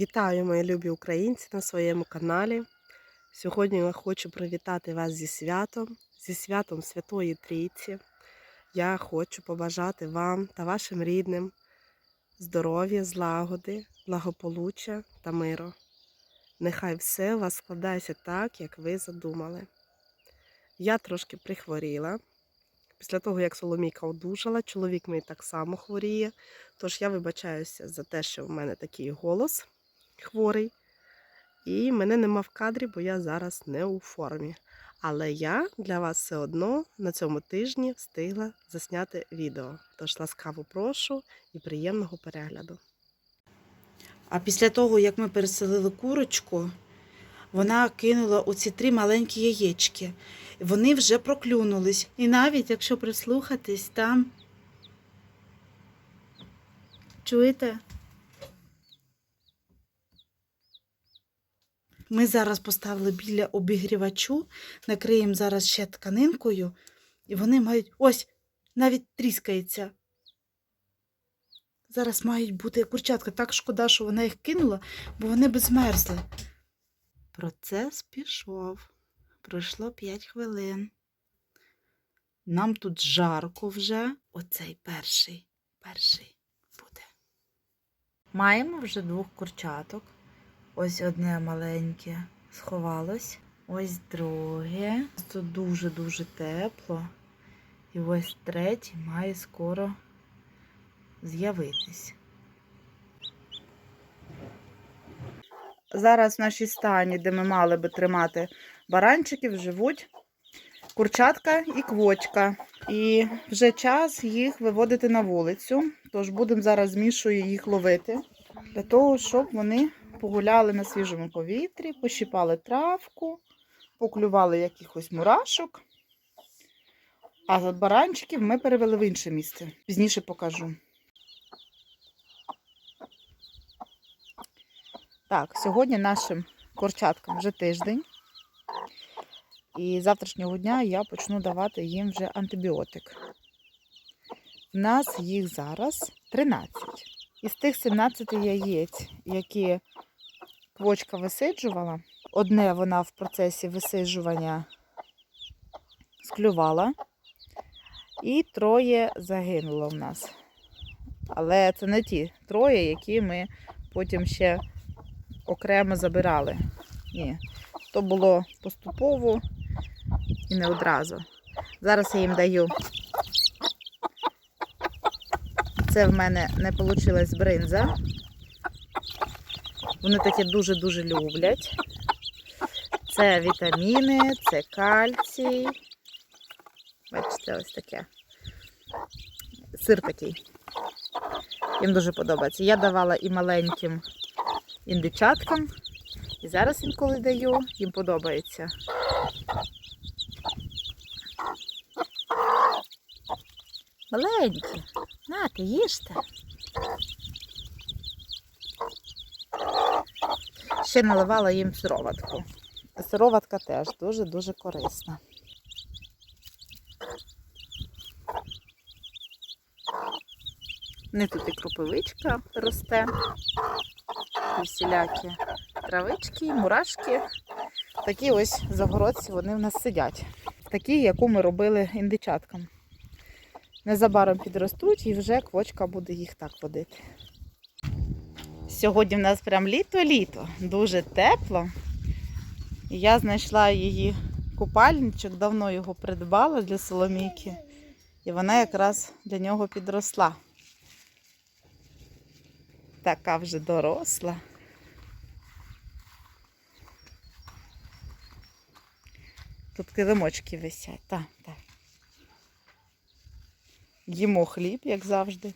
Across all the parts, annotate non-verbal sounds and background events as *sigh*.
Вітаю, мої любі українці на своєму каналі. Сьогодні я хочу привітати вас зі святом, зі святом Святої Трійці. Я хочу побажати вам та вашим рідним здоров'я, злагоди, благополуччя та миру. Нехай все у вас складається так, як ви задумали. Я трошки прихворіла. Після того, як Соломійка одужала, чоловік мій так само хворіє. Тож я вибачаюся за те, що в мене такий голос хворий. І мене нема в кадрі, бо я зараз не у формі. Але я для вас все одно на цьому тижні встигла засняти відео. Тож ласкаво прошу і приємного перегляду. А після того, як ми переселили курочку, вона кинула оці три маленькі яєчки. Вони вже проклюнулись. І навіть якщо прислухатись, там. Чуєте? Ми зараз поставили біля обігрівачу, накриємо зараз ще тканинкою, і вони мають. Ось, навіть тріскається. Зараз мають бути курчатка. Так шкода, що вона їх кинула, бо вони би змерзли. Процес пішов. Пройшло 5 хвилин. Нам тут жарко вже. Оцей перший, перший буде. Маємо вже двох курчаток. Ось одне маленьке сховалось. Ось друге. Тут дуже-дуже тепло. І ось третій має скоро з'явитись. Зараз в нашій стані, де ми мали би тримати баранчиків, живуть курчатка і квочка. І вже час їх виводити на вулицю. Тож будемо зараз з Мішою їх ловити, для того, щоб вони погуляли на свіжому повітрі, пощипали травку, поклювали якихось мурашок. А баранчиків ми перевели в інше місце. Пізніше покажу. Так, сьогодні нашим курчаткам вже тиждень. І завтрашнього дня я почну давати їм вже антибіотик. У нас їх зараз 13. Із тих 17 яєць, які квочка висиджувала, одне вона в процесі висиджування склювала, і троє загинуло в нас. Але це не ті троє, які ми потім ще окремо забирали. Ні, то було поступово і не одразу. Зараз я їм даю. Це в мене не вийшла бринза. Вони таке дуже-дуже люблять. Це вітаміни, це кальцій. Бачите, ось таке. Сир такий. Їм дуже подобається. Я давала і маленьким індичаткам. І зараз інколи даю, їм подобається. Маленькі, нате, їжте. Ще наливала їм сироватку. Сироватка теж дуже-дуже корисна. Не тут і кропивичка росте і всілякі травички, мурашки. Такі ось загородці вони в нас сидять. Такі, яку ми робили індичаткам. Незабаром підростуть і вже квочка буде їх так водити. Сьогодні в нас прям літо-літо, дуже тепло. Я знайшла її купальничок, давно його придбала для Соломійки. І вона якраз для нього підросла. Така вже доросла. Тут килимочки висять. Так, так. Їмо хліб, як завжди.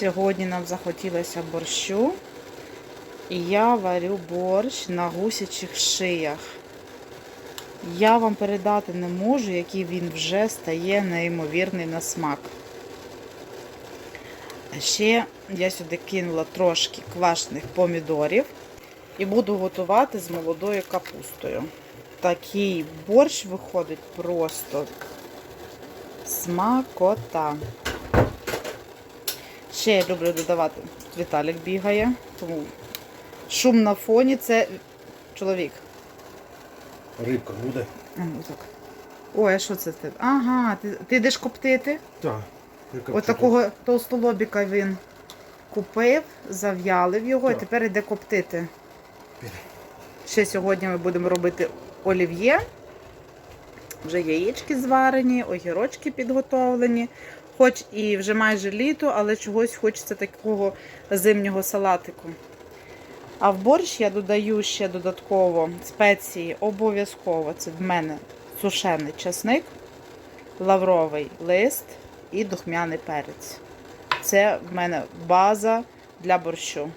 Сьогодні нам захотілося борщу. І я варю борщ на гусячих шиях. Я вам передати не можу, який він вже стає неймовірний на смак. А ще я сюди кинула трошки квашених помідорів і буду готувати з молодою капустою. Такий борщ виходить просто смакота. Ще я люблю додавати. Віталік бігає, тому шум на фоні це чоловік. Рибка буде? А, отак. Ой, а що це ти? Ага, ти, ти йдеш коптити? Так. От такого толстолобіка він купив, зав'ялив його і Так. тепер йде коптити. Піде. Ще сьогодні ми будемо робити олів'є. Вже яєчки зварені, огірочки підготовлені. Хоч і вже майже літо, але чогось хочеться такого зимнього салатику. А в борщ я додаю ще додатково спеції обов'язково. Це в мене сушений часник, лавровий лист і духмяний перець. Це в мене база для борщу.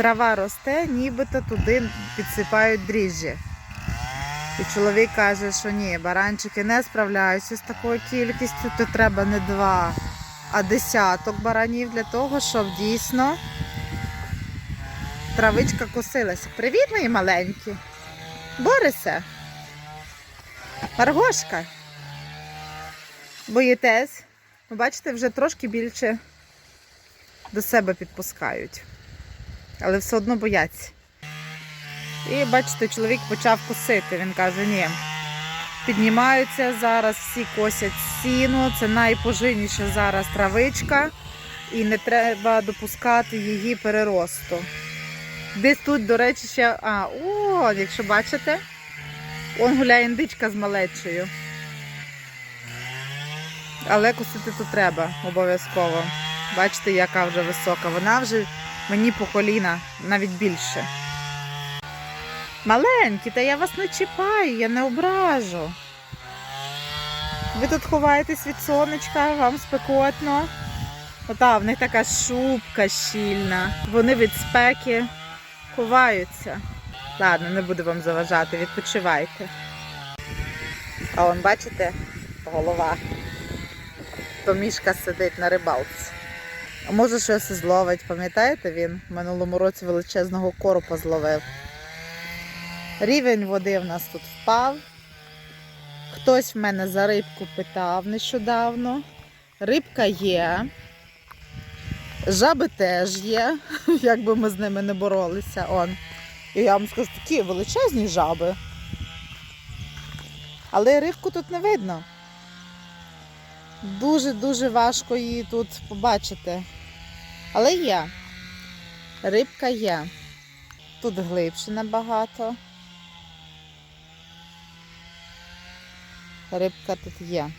Трава росте, нібито туди підсипають дріжджі. І чоловік каже, що ні, баранчики не справляються з такою кількістю, то треба не два, а десяток баранів для того, щоб дійсно травичка косилася. Привіт, мої маленькі. Борисе. Маргошка. Боїтесь? Бачите, вже трошки більше до себе підпускають але все одно бояться. І бачите, чоловік почав косити. Він каже: ні, піднімаються зараз, всі косять сіно, це найпоживніша зараз травичка, і не треба допускати її переросту. Десь тут, до речі, ще. А, о, якщо бачите, он гуляє індичка з малечою. Але косити тут треба обов'язково. Бачите, яка вже висока. Вона вже мені по коліна, навіть більше. Маленькі, та я вас не чіпаю, я не ображу. Ви тут ховаєтесь від сонечка, вам спекотно. Ота, в них така шубка щільна. Вони від спеки ховаються. Ладно, не буду вам заважати, відпочивайте. А он, бачите, голова. То мішка сидить на рибалці. А може щось зловить, пам'ятаєте, він в минулому році величезного коропа зловив. Рівень води в нас тут впав. Хтось в мене за рибку питав нещодавно. Рибка є. Жаби теж є, *laughs* як би ми з ними не боролися. Он. І я вам скажу, такі величезні жаби. Але рибку тут не видно. Дуже-дуже важко її тут побачити. Але є. Рибка є. Тут глибше набагато. Рибка тут є.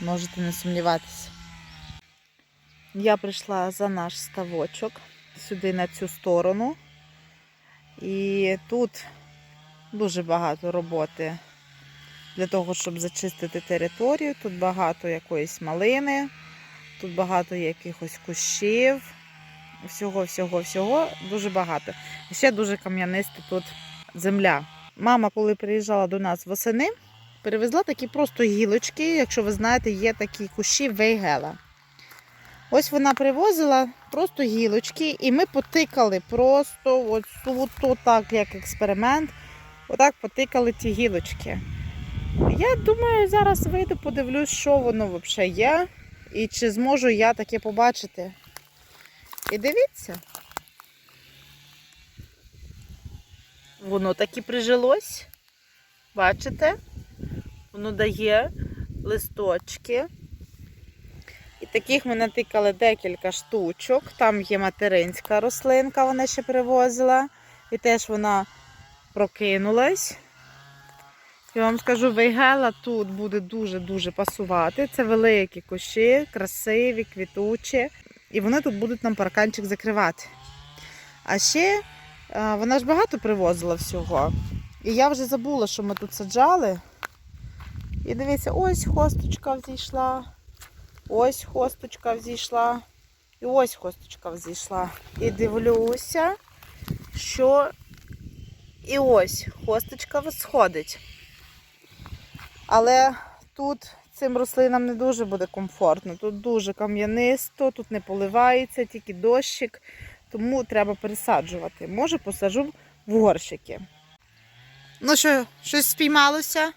Можете не сумніватися. Я прийшла за наш ставочок сюди на цю сторону. І тут дуже багато роботи для того, щоб зачистити територію. Тут багато якоїсь малини, тут багато якихось кущів. Всього, всього, всього дуже багато. Ще дуже кам'яниста тут земля. Мама, коли приїжджала до нас восени, перевезла такі просто гілочки. Якщо ви знаєте, є такі кущі вейгела. Ось вона привозила просто гілочки, і ми потикали просто от суто так, як експеримент. Отак потикали ті гілочки. Я думаю, зараз вийду, подивлюсь, що воно взагалі є, і чи зможу я таке побачити. І дивіться. Воно таки прижилось. Бачите? Воно дає листочки. І таких ми натикали декілька штучок. Там є материнська рослинка, вона ще привозила. І теж вона прокинулась. Я вам скажу, вейгела тут буде дуже-дуже пасувати. Це великі кущі, красиві, квітучі. І вони тут будуть нам парканчик закривати. А ще е, вона ж багато привозила всього. І я вже забула, що ми тут саджали. І дивіться, ось хосточка взійшла, ось хосточка взійшла, і ось хосточка взійшла. І дивлюся, що і ось хосточка сходить. Але тут цим рослинам не дуже буде комфортно. Тут дуже кам'янисто, тут не поливається, тільки дощик, тому треба пересаджувати. Може, посаджу в горщики. Ну що, щось спіймалося? Е,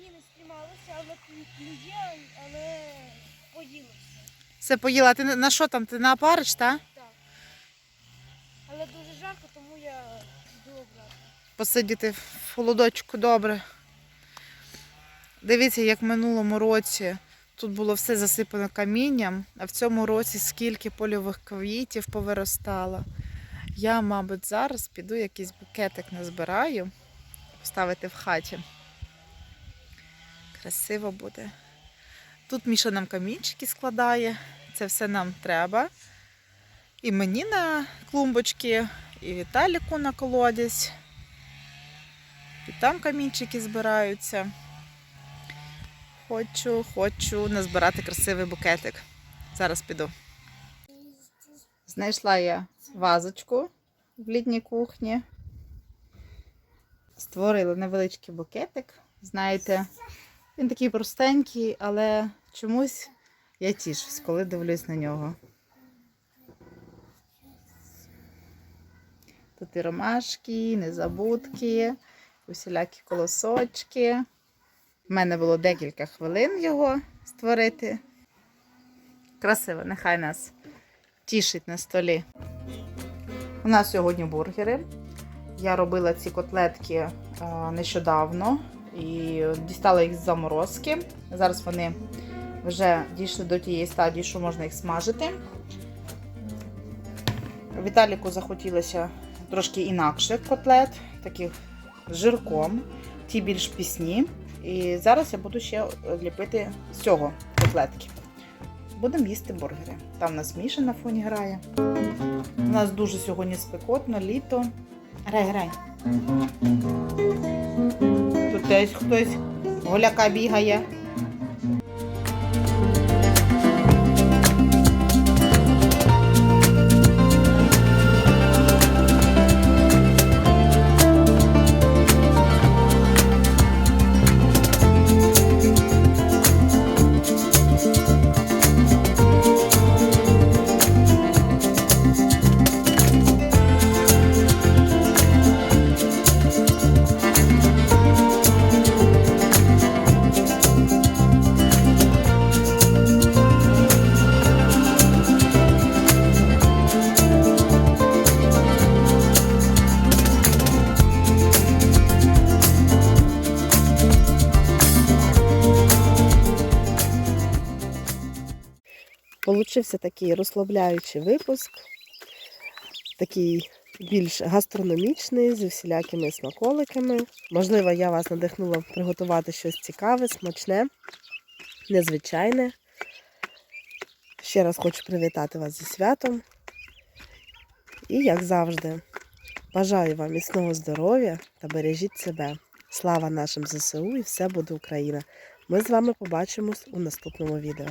Ні, не спіймалося, але клює, але поїлося. Все поїла. Ти на- що там? Ти на опариш, так? Так. Але дуже жарко, тому я йду обратно. Посидіти в холодочку добре. Дивіться, як в минулому році тут було все засипано камінням, а в цьому році скільки польових квітів повиростало. Я, мабуть, зараз піду якийсь букетик назбираю, поставити в хаті. Красиво буде. Тут Міша нам камінчики складає, це все нам треба. І мені на клумбочки, і Віталіку на колодязь. І там камінчики збираються. Хочу, хочу назбирати красивий букетик. Зараз піду. Знайшла я вазочку в літній кухні. Створила невеличкий букетик. Знаєте, він такий простенький, але чомусь я тішусь, коли дивлюсь на нього. Тут і ромашки, і незабудки, усілякі колосочки. У мене було декілька хвилин його створити. Красиво, нехай нас тішить на столі. У нас сьогодні бургери. Я робила ці котлетки е, нещодавно і дістала їх з заморозки. Зараз вони вже дійшли до тієї стадії, що можна їх смажити. Віталіку захотілося трошки інакше котлет, таких з жирком, ті більш пісні. І зараз я буду ще ліпити з цього котлетки. Будемо їсти бургери. Там у нас Міша на фоні грає. У нас дуже сьогодні спекотно, літо. Грай, грай. Тут десь хтось голяка бігає. Получився такий розслабляючий випуск, такий більш гастрономічний, з всілякими смаколиками. Можливо, я вас надихнула приготувати щось цікаве, смачне, незвичайне. Ще раз хочу привітати вас зі святом. І, як завжди, бажаю вам міцного здоров'я та бережіть себе. Слава нашим ЗСУ і все буде Україна! Ми з вами побачимось у наступному відео.